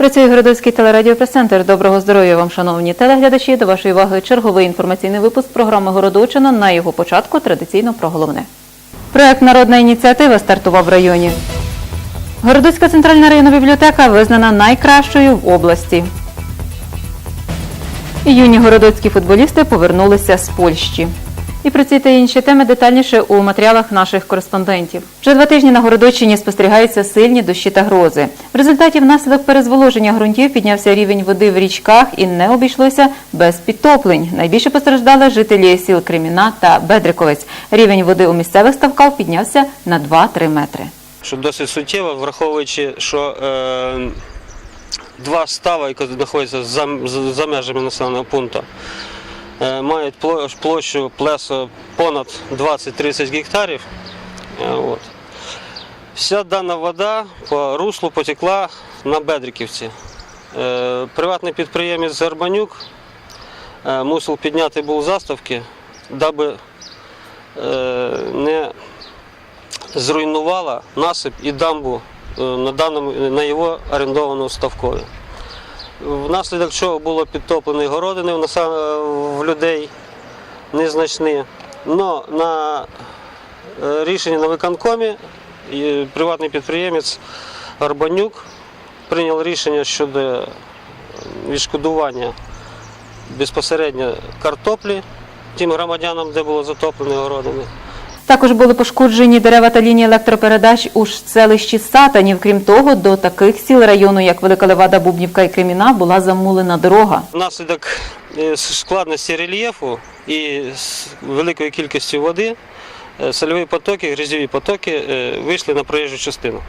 Працює Городоцький телерадіопрес-центр. Доброго здоров'я вам, шановні телеглядачі. До вашої уваги черговий інформаційний випуск програми Городочина. На його початку традиційно про головне. Проект Народна ініціатива стартував в районі. Городоцька центральна районна бібліотека визнана найкращою в області. Юні городоцькі футболісти повернулися з Польщі. І про ці та інші теми детальніше у матеріалах наших кореспондентів. Вже два тижні на Городочині спостерігаються сильні дощі та грози. В результаті внаслідок перезволоження ґрунтів піднявся рівень води в річках і не обійшлося без підтоплень. Найбільше постраждали жителі сіл Креміна та Бедриковець. Рівень води у місцевих ставках піднявся на 2-3 метри. що досить суттєво, враховуючи, що е, два става, які знаходяться за, за, межами населеного пункту, мають площу плесо понад 20-30 гектарів. Е, от. Вся дана вода по руслу потекла на Бедриківці. Е, приватний підприємець Горбанюк е, мусив підняти був заставки, даби е, не зруйнувала насип і дамбу е, на, даному, на його орендованому ставкові. Внаслідок чого було підтоплені городини в, людей незначні. Но на е, рішенні на виконкомі приватний підприємець Арбанюк прийняв рішення щодо відшкодування безпосередньо картоплі тим громадянам, де було затоплені городини. Також були пошкоджені дерева та лінії електропередач у селищі Сатанів. Крім того, до таких сіл району, як Велика Левада, Бубнівка і Креміна, була замулена дорога. Внаслідок е, складності рельєфу і великої кількості води е, сольові потоки, грязьові потоки е, вийшли на проїжджу частину.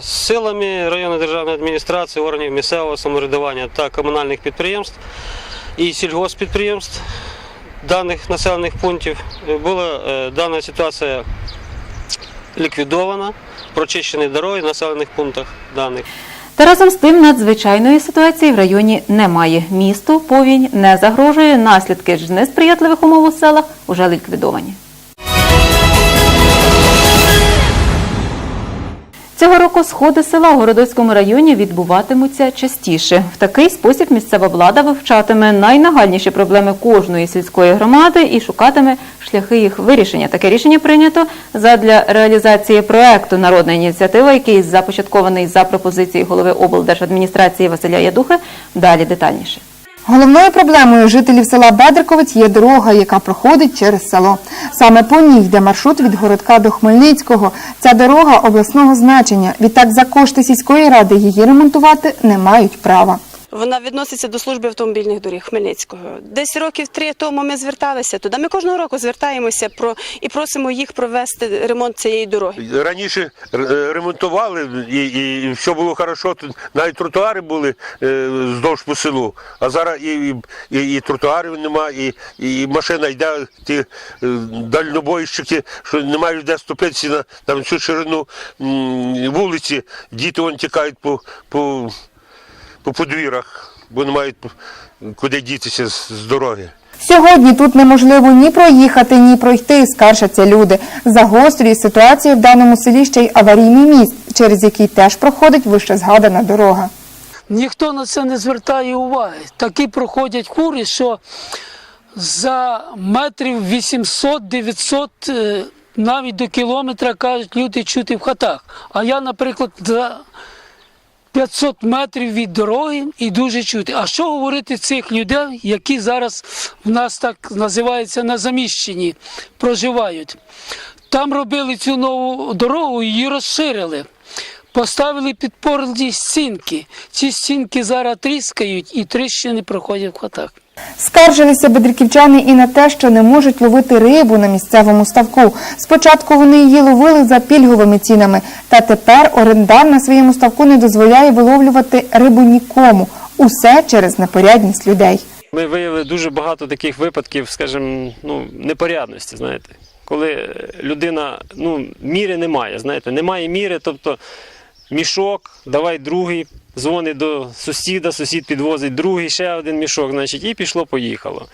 З силами районної державної адміністрації, органів місцевого самоврядування та комунальних підприємств і сільгоспідприємств даних населених пунктів е, була е, дана ситуація ліквідована, прочищені дороги в населених пунктах даних. Та разом з тим надзвичайної ситуації в районі немає. Місту повінь не загрожує. Наслідки ж несприятливих умов у селах уже ліквідовані. Цього року сходи села у Городоцькому районі відбуватимуться частіше. В такий спосіб місцева влада вивчатиме найнагальніші проблеми кожної сільської громади і шукатиме шляхи їх вирішення. Таке рішення прийнято задля реалізації проекту Народна ініціатива, який започаткований за пропозицією голови облдержадміністрації Василя Ядухи. Далі детальніше. Головною проблемою жителів села Бедриковець є дорога, яка проходить через село. Саме по ній йде маршрут від городка до Хмельницького. Ця дорога обласного значення. Відтак за кошти сільської ради її ремонтувати не мають права. Вона відноситься до служби автомобільних доріг Хмельницького. Десь років три тому ми зверталися туди. Ми кожного року звертаємося про і просимо їх провести ремонт цієї дороги. Раніше е, ремонтували і, і все було хорошо. Навіть тротуари були е, здовж по селу. А зараз і, і, і тротуарів немає, і, і машина йде, ті е, дальнобойщики, що не мають де ступитися на, на всю ширину вулиці. Діти вон тікають по, по, по подвір'ях, бо не мають куди дітися з, з дороги. Сьогодні тут неможливо ні проїхати, ні пройти, скаржаться люди. Загострює ситуацію в даному селі ще й аварійний міст, через який теж проходить вище згадана дорога. Ніхто на це не звертає уваги. Такі проходять кури, що за метрів 800-900 е, навіть до кілометра кажуть люди чути в хатах. А я, наприклад, за 500 метрів від дороги і дуже чути. А що говорити цих людей, які зараз в нас так називається на заміщенні, проживають? Там робили цю нову дорогу, її розширили. Поставили підпорні стінки. Ці стінки зараз тріскають і тріщини проходять в хатах. Скаржилися бедриківчани і на те, що не можуть ловити рибу на місцевому ставку. Спочатку вони її ловили за пільговими цінами, та тепер орендар на своєму ставку не дозволяє виловлювати рибу нікому. Усе через непорядність людей. Ми виявили дуже багато таких випадків, скажімо, ну, непорядності, знаєте. Коли людина, ну, міри немає, знаєте, немає міри, тобто мішок, давай другий, дзвонить до сусіда, сусід підвозить другий, ще один мішок, значить, і пішло-поїхало.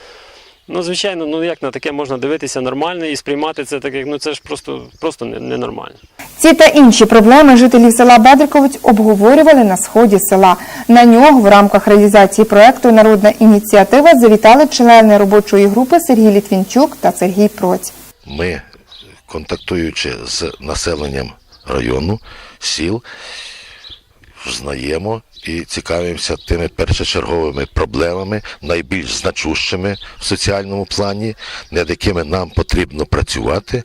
Ну, звичайно, ну як на таке можна дивитися нормально і сприймати це так, як ну це ж просто, просто ненормально. Ці та інші проблеми жителів села Бедриковець обговорювали на сході села. На нього в рамках реалізації проекту Народна ініціатива завітали члени робочої групи Сергій Літвінчук та Сергій Проць. ми, контактуючи з населенням району, сіл, знаємо і цікавимося тими першочерговими проблемами, найбільш значущими в соціальному плані, над якими нам потрібно працювати,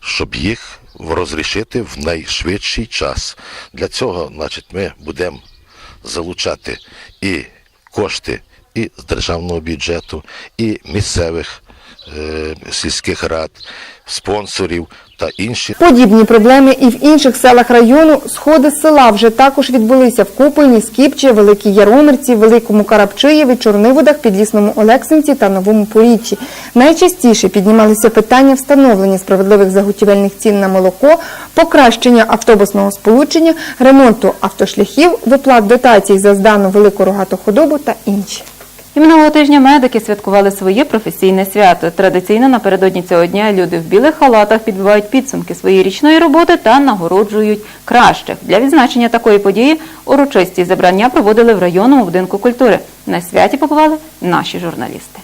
щоб їх розрішити в найшвидший час. Для цього, значить, ми будемо залучати і кошти і з державного бюджету, і місцевих сільських рад, спонсорів та інші. Подібні проблеми і в інших селах району сходи села вже також відбулися в Купині, Скіпчі, Великій Яромирці, Великому Карабчиєві, Чорниводах, Підлісному Олексинці та Новому Поріччі. Найчастіше піднімалися питання встановлення справедливих заготівельних цін на молоко, покращення автобусного сполучення, ремонту автошляхів, виплат дотацій за здану велику рогату худобу та інші. І минулого тижня медики святкували своє професійне свято. Традиційно напередодні цього дня люди в білих халатах підбивають підсумки своєї річної роботи та нагороджують кращих. Для відзначення такої події урочисті зібрання проводили в районному будинку культури. На святі побували наші журналісти.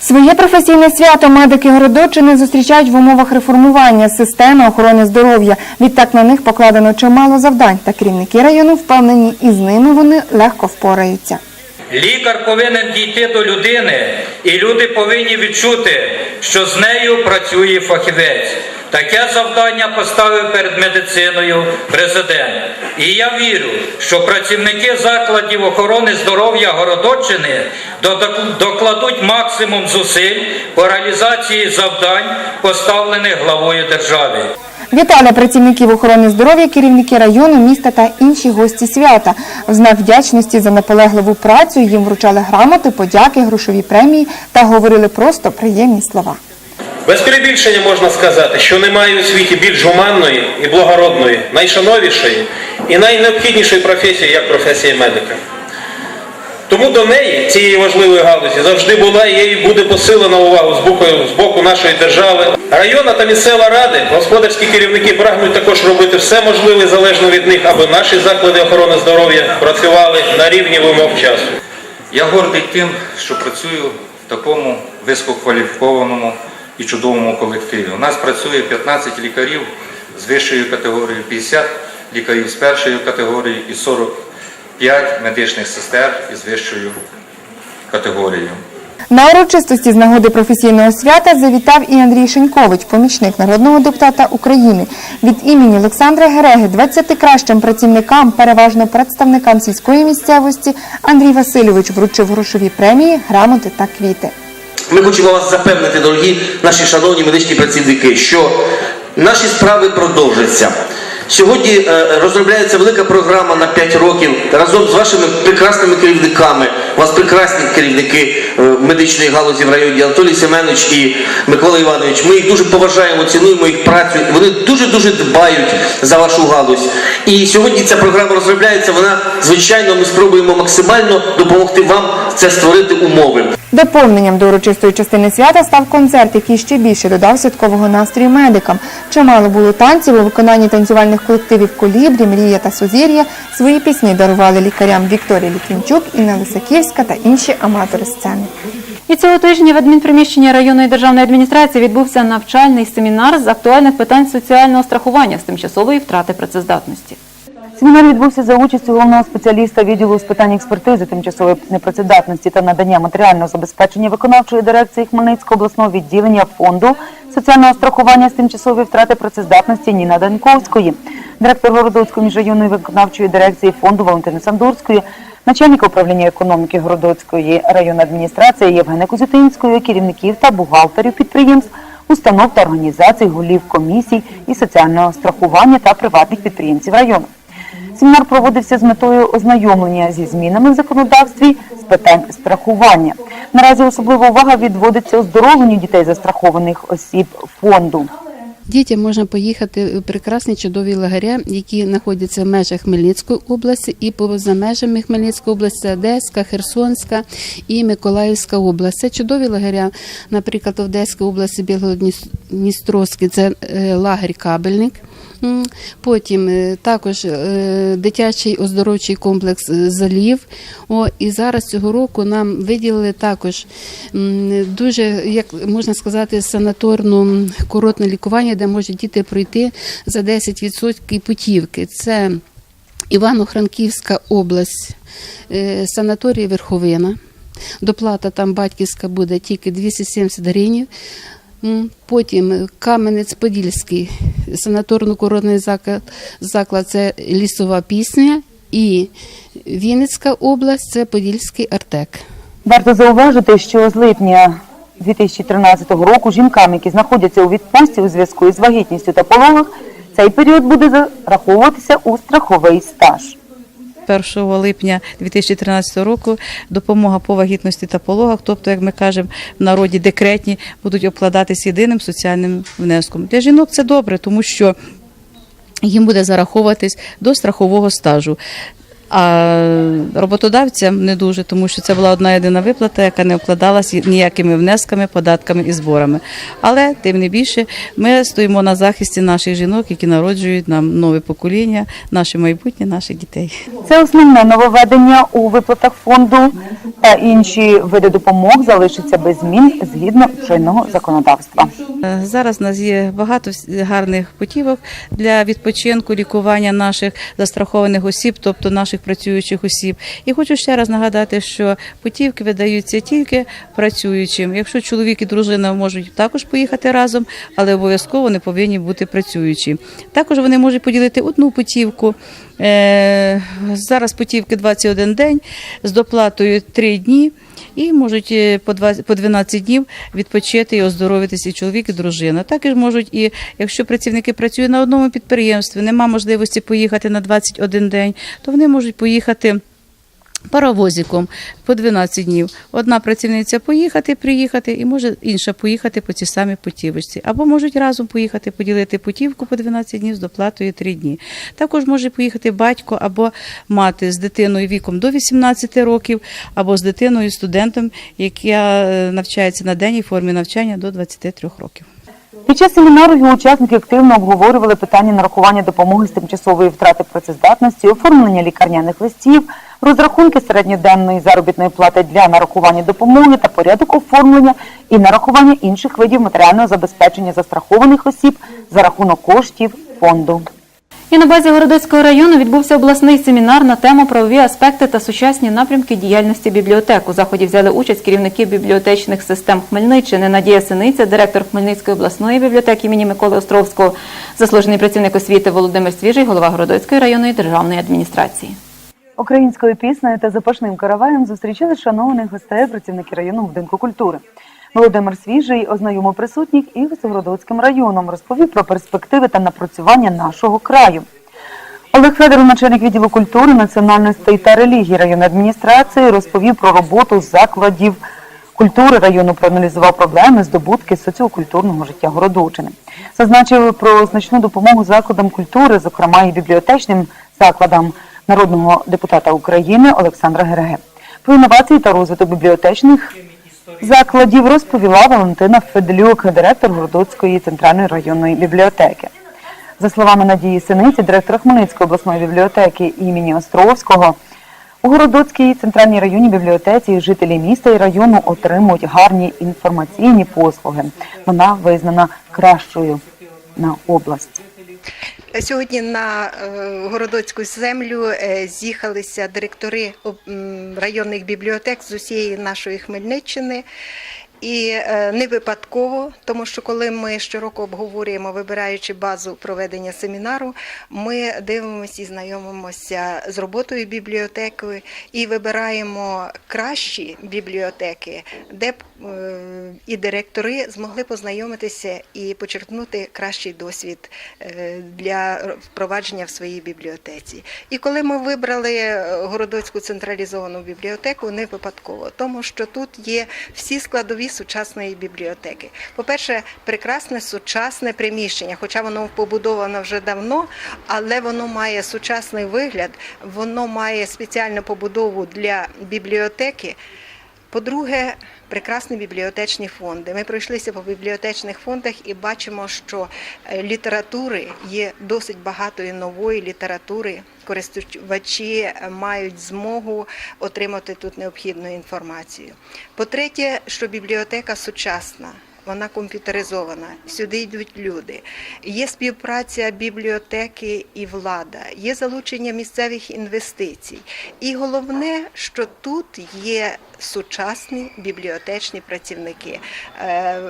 Своє професійне свято медики Городочини зустрічають в умовах реформування системи охорони здоров'я. Відтак на них покладено чимало завдань, та керівники району впевнені, і з ними вони легко впораються. Лікар повинен дійти до людини, і люди повинні відчути, що з нею працює фахівець. Таке завдання поставив перед медициною президент. І я вірю, що працівники закладів охорони здоров'я Городоччини докладуть максимум зусиль по реалізації завдань, поставлених главою держави. Вітали працівників охорони здоров'я, керівники району, міста та інші гості свята. В знак вдячності за наполегливу працю їм вручали грамоти, подяки, грошові премії та говорили просто приємні слова. Без перебільшення можна сказати, що немає у світі більш гуманної і благородної, найшановішої і найнеобхіднішої професії, як професія медика. Тому до неї, цієї важливої галузі, завжди була і є буде посилена увагу з боку, з боку нашої держави. Районна та місцева ради, господарські керівники прагнуть також робити все можливе залежно від них, аби наші заклади охорони здоров'я працювали на рівні вимог часу. Я гордий тим, що працюю в такому висококваліфікованому і чудовому колективі. У нас працює 15 лікарів з вищою категорією, 50 лікарів з першою категорією і 45 медичних сестер із вищою категорією. На урочистості з нагоди професійного свята завітав і Андрій Шенькович, помічник народного депутата України. Від імені Олександра Гереги 20 кращим працівникам, переважно представникам сільської місцевості, Андрій Васильович вручив грошові премії, грамоти та квіти. Ми хочемо вас запевнити, дорогі наші шановні медичні працівники, що наші справи продовжаться. Сьогодні е, розробляється велика програма на 5 років разом з вашими прекрасними керівниками. У вас прекрасні керівники е, медичної галузі в районі Анатолій Семенович і Микола Іванович. Ми їх дуже поважаємо, цінуємо їх працю. Вони дуже дуже дбають за вашу галузь. І сьогодні ця програма розробляється. Вона звичайно ми спробуємо максимально допомогти вам це створити умови. Доповненням до урочистої частини свята став концерт, який ще більше додав святкового настрою медикам. Чимало було танців у виконанні танцювальних колективів Колібрі, Мрія та Сузір'я. Свої пісні дарували лікарям Вікторія Літвінчук, Інна Лисаківська та інші аматори сцени. І цього тижня в адмінприміщенні районної державної адміністрації відбувся навчальний семінар з актуальних питань соціального страхування з тимчасової втрати працездатності. Семінар відбувся за участю головного спеціаліста відділу з питань експертизи тимчасової непрацездатності та надання матеріального забезпечення виконавчої дирекції Хмельницького обласного відділення фонду соціального страхування з тимчасової втрати працездатності Ніна Даньковської, директор Городоцької міжрайонної виконавчої дирекції фонду Валентини Сандурської, начальник управління економіки Городоцької районної адміністрації Євгена Кузютинської, керівників та бухгалтерів підприємств, установ та організацій, голів комісій і соціального страхування та приватних підприємців району. Семінар проводився з метою ознайомлення зі змінами в законодавстві з питань страхування. Наразі особлива увага відводиться оздоровленню дітей застрахованих осіб фонду. Дітям можна поїхати в прекрасні чудові лагеря, які знаходяться в межах Хмельницької області і поза межами Хмельницької області Одеська, Херсонська і Миколаївська область. Це чудові лагеря. Наприклад, в Одеській області Білгород-Дністровський це е, лагерь Кабельник. Потім е, також е, дитячий оздоровчий комплекс е, залів. О, і зараз цього року нам виділили також дуже, як можна сказати, санаторно коротне лікування, де можуть діти пройти за 10% путівки. Це Івано-Франківська область, санаторій Верховина. Доплата там батьківська буде тільки 270 гривень. Потім Кам'янець-Подільський санаторно-курортний заклад, заклад це лісова пісня. І Вінницька область це Подільський Артек. Варто зауважити, що з липня 2013 року жінкам, які знаходяться у відпустці у зв'язку із вагітністю та пологах, цей період буде зараховуватися у страховий стаж. 1 липня 2013 року допомога по вагітності та пологах, тобто, як ми кажемо, в народі декретні, будуть обкладатись єдиним соціальним внеском. Для жінок це добре, тому що їм буде зараховуватись до страхового стажу. А роботодавцям не дуже, тому що це була одна єдина виплата, яка не обкладалась ніякими внесками, податками і зборами. Але тим не більше ми стоїмо на захисті наших жінок, які народжують нам нове покоління, наше майбутнє, наших дітей. Це основне нововведення у виплатах фонду та інші види допомог залишаться без змін згідно чинного законодавства. Е, Зараз у нас є багато гарних путівок для відпочинку, лікування наших застрахованих осіб, тобто наших працюючих осіб. І хочу ще раз нагадати, що путівки видаються тільки працюючим. Якщо чоловік і дружина можуть також поїхати разом, але обов'язково вони повинні бути працюючі. Також вони можуть поділити одну путівку. Е, Зараз путівки 21 день з доплатою 3 дні. І можуть е, по 20 по 12 днів відпочити і оздоровитися і чоловік, і дружина. Також можуть, і якщо працівники працюють на одному підприємстві, нема можливості поїхати на 21 день, то вони можуть поїхати. Паровозиком по 12 днів. Одна працівниця поїхати, приїхати, і може інша поїхати по цій самій путівочці. Або можуть разом поїхати, поділити путівку по 12 днів з доплатою 3 дні. Також може поїхати батько або мати з дитиною віком до 18 років, або з дитиною студентом, яка е, навчається на денній формі навчання до 23 років. Під час семінару його учасники активно обговорювали питання нарахування допомоги з тимчасової втрати працездатності, оформлення лікарняних листів, розрахунки середньоденної заробітної плати для нарахування допомоги та порядок оформлення і нарахування інших видів матеріального забезпечення застрахованих осіб за рахунок коштів фонду. І на базі Городоцького району відбувся обласний семінар на тему правові аспекти та сучасні напрямки діяльності бібліотек. У заході взяли участь керівники бібліотечних систем Хмельниччини Надія Синиця, директор Хмельницької обласної бібліотеки імені Миколи Островського, заслужений працівник освіти Володимир Свіжий, голова Городоцької районної державної адміністрації. Українською піснею та запашним караваєм зустрічали шанованих гостей працівники районного будинку культури. Володимир Свіжий ознайомив присутніх і Висогородоцьким районом, розповів про перспективи та напрацювання нашого краю. Олег Федоров, начальник відділу культури, національностей та релігії районної адміністрації, розповів про роботу закладів культури району, проаналізував проблеми, здобутки соціокультурного життя Городочини. Зазначив про значну допомогу закладам культури, зокрема і бібліотечним закладам народного депутата України Олександра Гереге. Про інновації та розвиток бібліотечних закладів розповіла Валентина Федлюк, директор Городоцької центральної районної бібліотеки. За словами Надії Синиці, директора Хмельницької обласної бібліотеки імені Островського, у Городоцькій центральній районній бібліотеці жителі міста і району отримують гарні інформаційні послуги. Вона визнана кращою на область. Сьогодні на е, Городоцьку землю е, з'їхалися директори районних бібліотек з усієї нашої Хмельниччини. І е, не випадково, тому що коли ми щороку обговорюємо, вибираючи базу проведення семінару, ми дивимося і знайомимося з роботою бібліотеки і вибираємо кращі бібліотеки, де б е, і директори змогли познайомитися і почерпнути кращий досвід е, для впровадження в своїй бібліотеці. І коли ми вибрали Городоцьку централізовану бібліотеку, не випадково, тому що тут є всі складові сучасної бібліотеки. По-перше, прекрасне сучасне приміщення, хоча воно побудовано вже давно, але воно має сучасний вигляд, воно має спеціальну побудову для бібліотеки. По-друге, прекрасні бібліотечні фонди. Ми пройшлися по бібліотечних фондах і бачимо, що е, літератури є досить багатої нової літератури. Користувачі е, мають змогу отримати тут необхідну інформацію. По-третє, що бібліотека сучасна. Вона комп'ютеризована, сюди йдуть люди. Є співпраця бібліотеки і влада, є залучення місцевих інвестицій. І головне, що тут є сучасні бібліотечні працівники. Е,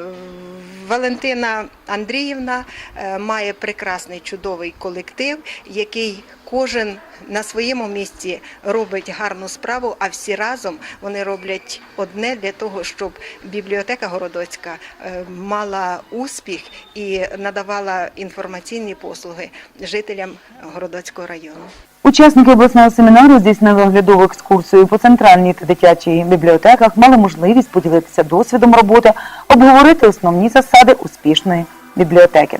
Валентина Андріївна е, має прекрасний чудовий колектив, який кожен на своєму місці робить гарну справу, а всі разом вони роблять одне для того, щоб бібліотека Городоцька е, мала успіх і надавала інформаційні послуги жителям Городоцького району. Учасники обласного семінару здійснили оглядову екскурсію по центральній та дитячій бібліотеках, мали можливість поділитися досвідом роботи, обговорити основні засади успішної бібліотеки.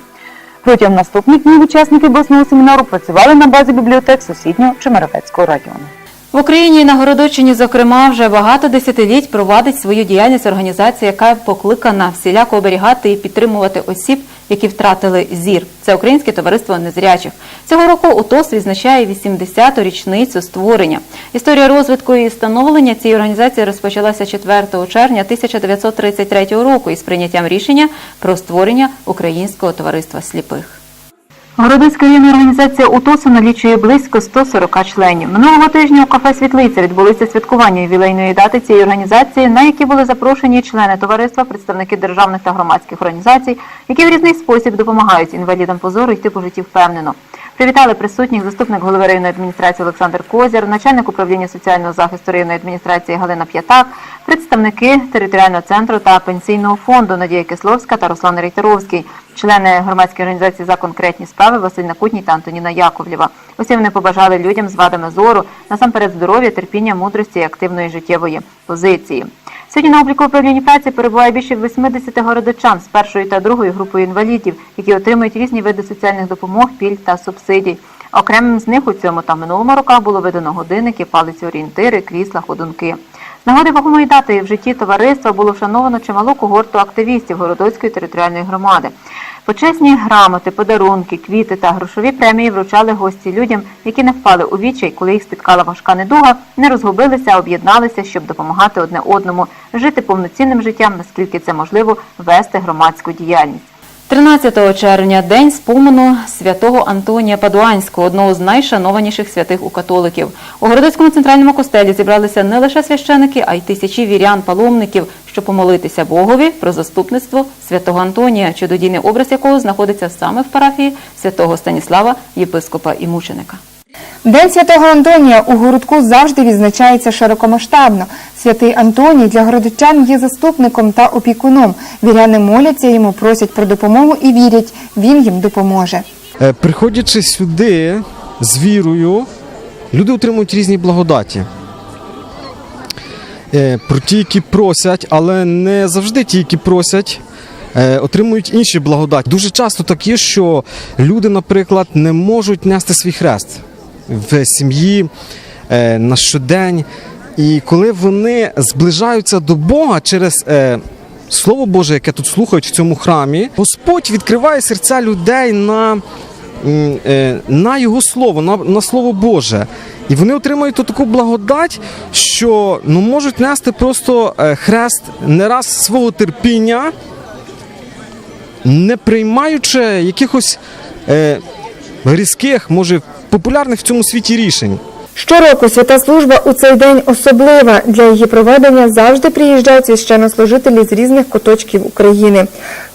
Протягом наступних днів учасники обласного семінару працювали на базі бібліотек сусіднього Чемеровецького району. В Україні і на Городоччині, зокрема, вже багато десятиліть провадить свою діяльність організація, яка покликана всіляко оберігати і підтримувати осіб, які втратили зір. Це Українське товариство незрячих. Цього року УТОС відзначає 80-ту річницю створення. Історія розвитку і становлення цієї організації розпочалася 4 червня 1933 року із прийняттям рішення про створення Українського товариства сліпих. Городоцька районна організація УТОСу налічує близько 140 членів. Минулого тижня у кафе Світлиця відбулися святкування ювілейної дати цієї організації, на які були запрошені члени товариства, представники державних та громадських організацій, які в різний спосіб допомагають інвалідам позору йти по житті впевнено. Привітали присутніх заступник голови районної адміністрації Олександр Козір, начальник управління соціального захисту районної адміністрації Галина П'ятак, представники територіального центру та пенсійного фонду Надія Кисловська та Руслан Рейтеровський, члени громадської організації за конкретні справи Василь Накутній та Антоніна Яковлєва. Усі вони побажали людям з вадами зору насамперед здоров'я, терпіння, мудрості і активної життєвої позиції. Сьогодні на обліку управління праці перебуває більше 80 городочан з першою та другою групою інвалідів, які отримують різні види соціальних допомог, пільг та субсидій. Окремим з них у цьому та минулому роках було видано годинники, палиці орієнтири, крісла, ходунки. Нагоди вагомої дати в житті товариства було вшановано чималу когорту активістів Городоцької територіальної громади. Почесні грамоти, подарунки, квіти та грошові премії вручали гості людям, які не впали у відчай, коли їх спіткала важка недуга, не розгубилися, а об'єдналися, щоб допомагати одне одному, жити повноцінним життям, наскільки це можливо, вести громадську діяльність. 13 червня – день спомену святого Антонія Падуанського, одного з найшанованіших святих у католиків. У Городоцькому центральному костелі зібралися не лише священики, а й тисячі вірян-паломників, щоб помолитися Богові про заступництво святого Антонія, чудодійний образ якого знаходиться саме в парафії святого Станіслава, єпископа і мученика. День святого Антонія у городку завжди відзначається широкомасштабно. Святий Антоній для городочан є заступником та опікуном. Віряни моляться йому, просять про допомогу і вірять, він їм допоможе. Е, Приходячи сюди з вірою, люди отримують різні благодаті. Е, Про ті, які просять, але не завжди ті, які просять, е, отримують інші благодаті. Дуже часто так є, що люди, наприклад, не можуть нести свій хрест в сім'ї е, на щодень. І коли вони зближаються до Бога через е, Слово Боже, яке тут слухають в цьому храмі, Господь відкриває серця людей на, е, на Його Слово, на, на Слово Боже. І вони отримують таку благодать, що ну, можуть нести просто хрест не раз свого терпіння, не приймаючи якихось е, різких, може, популярних в цьому світі рішень. Щороку свята служба у цей день особлива. Для її проведення завжди приїжджають священнослужителі з різних куточків України.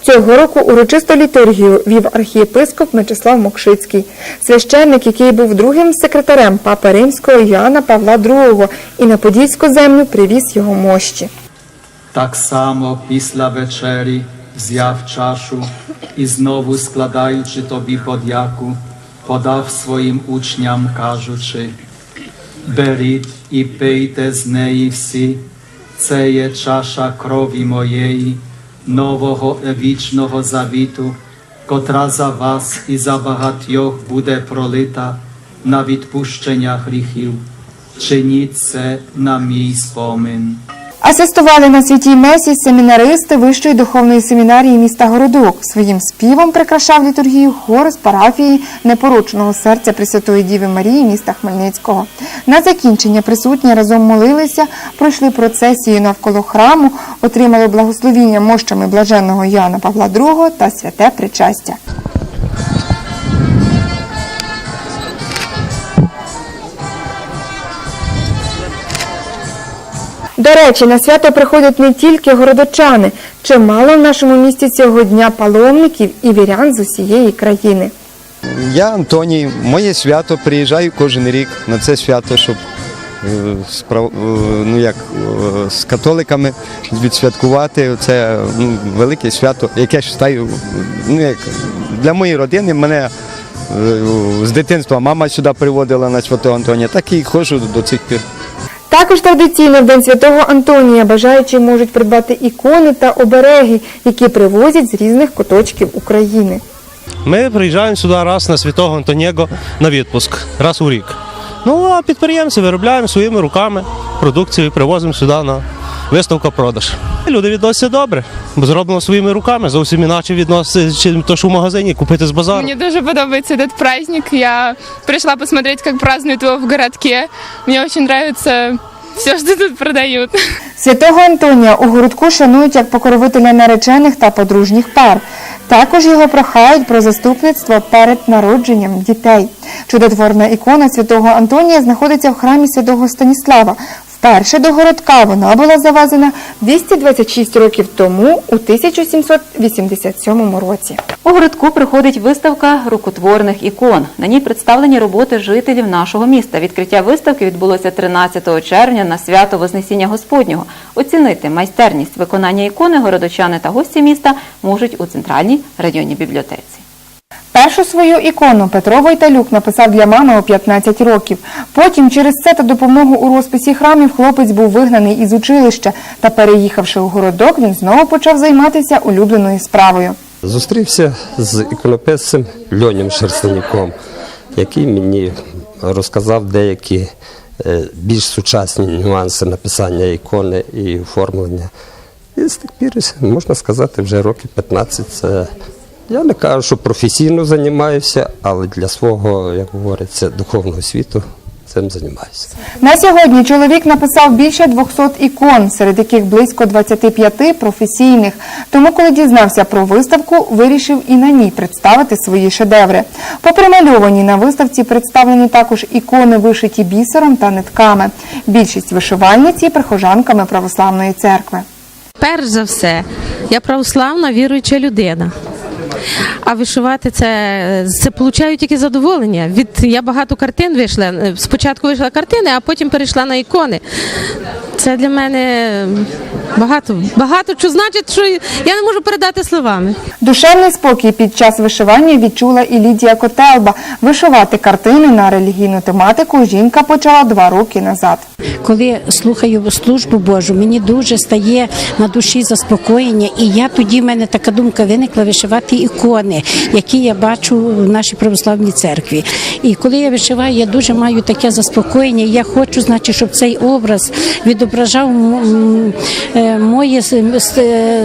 Цього року урочисту літургію вів архієпископ Мечислав Мокшицький, священник, який був другим секретарем папи Римського Йоанна Павла II і на Подільську землю привіз його мощі. Так само після вечері взяв чашу і знову складаючи тобі подяку, подав своїм учням, кажучи: Беріть і пийте з неї всі, це є чаша крові моєї, нового вічного завіту, котра за вас і за багатьох буде пролита на відпущення гріхів. Чиніть це на мій спомин. Асистували на святій месі семінаристи Вищої духовної семінарії міста Городок. Своїм співом прикрашав літургію хор з парафії непорочного серця Пресвятої Діви Марії міста Хмельницького. На закінчення присутні разом молилися, пройшли процесію навколо храму, отримали благословіння мощами блаженного Йоанна Павла II та святе причастя. До речі, на свято приходять не тільки городочани. Чимало в нашому місті цього дня паломників і вірян з усієї країни. Я Антоній, моє свято приїжджаю кожен рік на це свято, щоб е, е, ну, як, е, з католиками відсвяткувати. Це ну, велике свято, яке стаю, ну, як, для моєї родини мене з дитинства мама сюди приводила на святого Антонія, так і ходжу до цих пір. Також традиційно в День Святого Антонія бажаючі можуть придбати ікони та обереги, які привозять з різних куточків України. Ми приїжджаємо сюди раз на Святого Антоніго на відпуск, раз у рік. Ну а підприємці виробляємо своїми руками продукцію і привозимо сюди на виставку продаж. Люди відносяться добре, бо зроблено своїми руками, зовсім іначе відноситься, чим то, що в магазині купити з базару. Мне дуже подобается этот праздник. Я пришла посмотреть, как празднуют его в городке. Мне очень нравится все, что тут продают. Святого Антонія у городку шанують як покровителя наречених та подружніх пар. Також його прохають про заступництво перед народженням дітей. Чудотворна ікона святого Антонія знаходиться в храмі святого Станіслава. Вперше до городка вона була завезена 226 років тому, у 1787 році. У городку приходить виставка рукотворних ікон. На ній представлені роботи жителів нашого міста. Відкриття виставки відбулося 13 червня на свято Вознесіння Господнього. Оцінити майстерність виконання ікони городочани та гості міста можуть у центральній районній бібліотеці. Першу свою ікону Петро Войталюк написав для мами у 15 років. Потім через це та допомогу у розписі храмів хлопець був вигнаний із училища. Та переїхавши у городок, він знову почав займатися улюбленою справою. Зустрівся з іконописцем Льонем Шерстяніком, який мені розказав деякі е, більш сучасні нюанси написання ікони і оформлення. І з тих пір, можна сказати, вже років 15 це. Я не кажу, що професійно займаюся, але для свого, як говориться, духовного світу цим займаюся. На сьогодні чоловік написав більше 200 ікон, серед яких близько 25 професійних. Тому, коли дізнався про виставку, вирішив і на ній представити свої шедеври. Попри мальовані на виставці представлені також ікони, вишиті бісером та нитками. Більшість вишивальниць є прихожанками православної церкви. Перш за все, я православна віруюча людина. А вишивати це, це получаю тільки задоволення. Від я багато картин вийшла. Спочатку вийшла картини, а потім перейшла на ікони. Це для мене багато, багато що значить, що я не можу передати словами. Душевний спокій під час вишивання відчула і Лідія Котелба. Вишивати картини на релігійну тематику жінка почала два роки назад. Коли слухаю службу Божу, мені дуже стає на душі заспокоєння, і я тоді в мене така думка виникла вишивати ікони, які я бачу в нашій православній церкві. І коли я вишиваю, я дуже маю таке заспокоєння. Я хочу, значить, щоб цей образ відображав е, моє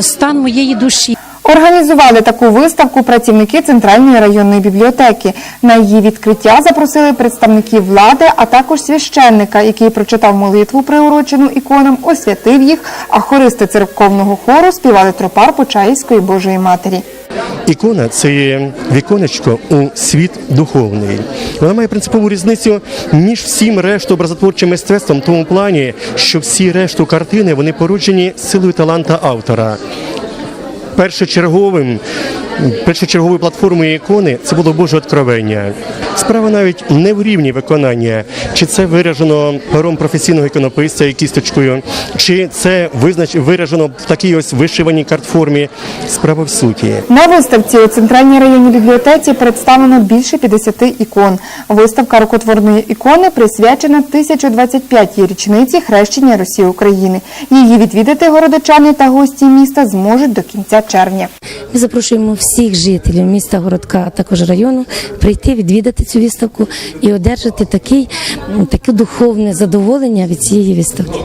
стан моєї душі. Організували таку виставку працівники Центральної районної бібліотеки. На її відкриття запросили представників влади, а також священника, який прочитав молитву, приурочену іконам, освятив їх, а хористи церковного хору співали тропар Почаївської Божої Матері. Ікона це віконечко у світ духовний. Вона має принципову різницю між всім решту образотворчим мистецтвом, в тому плані, що всі решту картини вони породжені силою таланта автора. Першочерговим першочерговою платформою ікони це було Боже откровення. Справа навіть не в рівні виконання, чи це виражено пером професійного іконописця і кісточкою, чи це визнач виражено в такій ось вишиваній картформі. Справа в суті. На виставці у центральній районній бібліотеці представлено більше 50 ікон. Виставка рукотворної ікони присвячена 1025-й річниці хрещення Росії України. Її відвідати городочани та гості міста зможуть до кінця червня. Ми запрошуємо всіх жителів міста Городка, а також району прийти відвідати цю виставку і одержати такий, таке духовне задоволення від цієї виставки.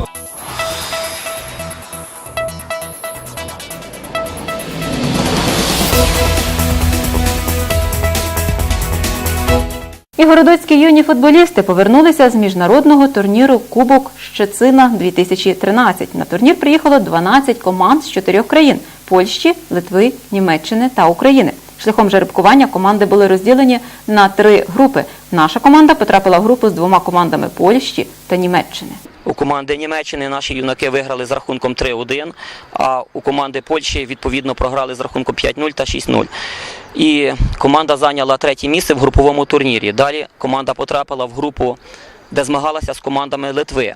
І городоцькі юні футболісти повернулися з міжнародного турніру Кубок Щецина 2013. На турнір приїхало 12 команд з чотирьох країн: Польщі, Литви, Німеччини та України. Шляхом жеребкування команди були розділені на три групи. Наша команда потрапила в групу з двома командами Польщі та Німеччини. У команди Німеччини наші юнаки виграли з рахунком 3-1, а у команди Польщі відповідно програли з рахунком 5-0 та 6-0. І команда зайняла третє місце в груповому турнірі. Далі команда потрапила в групу, де змагалася з командами Литви.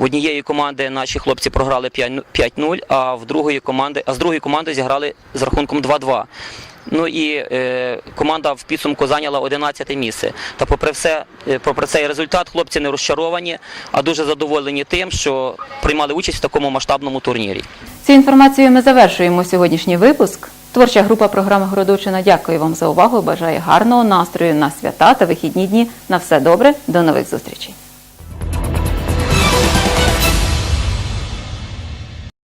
В однієї команди наші хлопці програли 5-0, а в другої команди, а з другої команди зіграли з рахунком 2-2. Ну і е, команда в підсумку зайняла 11 місце. Та попри все, е, попри цей результат, хлопці не розчаровані, а дуже задоволені тим, що приймали участь в такому масштабному турнірі. Цією інформацією ми завершуємо сьогоднішній випуск. Творча група програми Городочина дякує вам за увагу. Бажає гарного настрою на свята та вихідні дні. На все добре, до нових зустрічей.